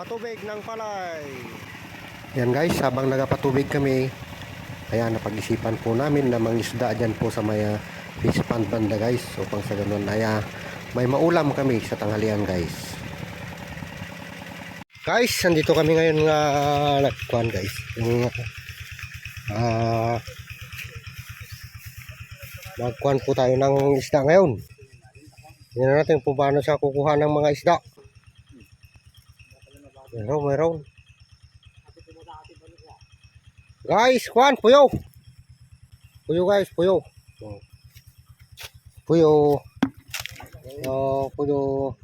Patubig ng palay. Yan guys, habang nagapatubig kami, kaya napag-isipan po namin na mangisda dyan po sa may uh, fish pond banda guys. Upang sa ganun ay ah, may maulam kami sa tanghalian guys. Guys, nandito kami ngayon nga nagkuhan guys. Yung ah magkuhan po tayo ng isda ngayon. Tingnan natin kung paano siya kukuha ng mga isda. Meron, meron. Guys, kuhan, puyo. Puyo guys, puyo. Puyo. Oh, puyo.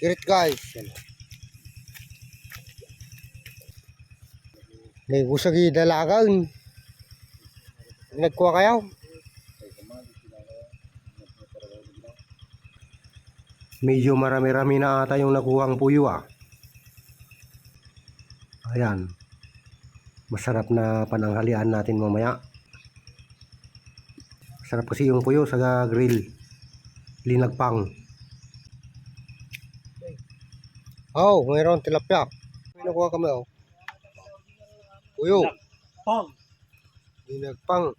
Kirit guys. May gusagi dalagan. Nagkuha kayo? Medyo marami-rami na ata yung nakuhang puyo ah. Ayan. Masarap na pananghalian natin mamaya. Masarap kasi yung puyo sa grill. Linagpang. Oh, mayroon tilapia. May nakuha kami oh. Puyo. Pong. Linagpang.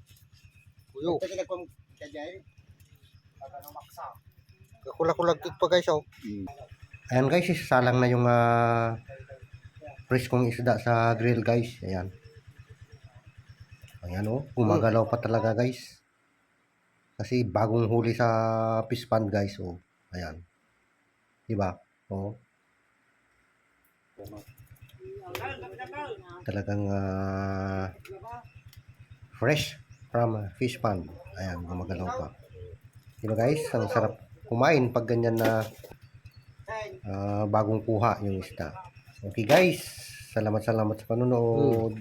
Puyo. Kasi nagpang kajay. Para maksa. Kakulag-kulag pa guys oh. Ayan guys, isasalang na yung uh, fresh kong isda sa grill guys. Ayan. Ayan oh, gumagalaw pa talaga guys. Kasi bagong huli sa fish pond guys oh. Ayan. Diba? Oh. Talagang ah, fresh from fish pond. Ayan, gumagalaw pa. Diba guys? Ang sarap kumain pag ganyan na ah, bagong kuha yung isda. Okay guys, salamat salamat sa panonood.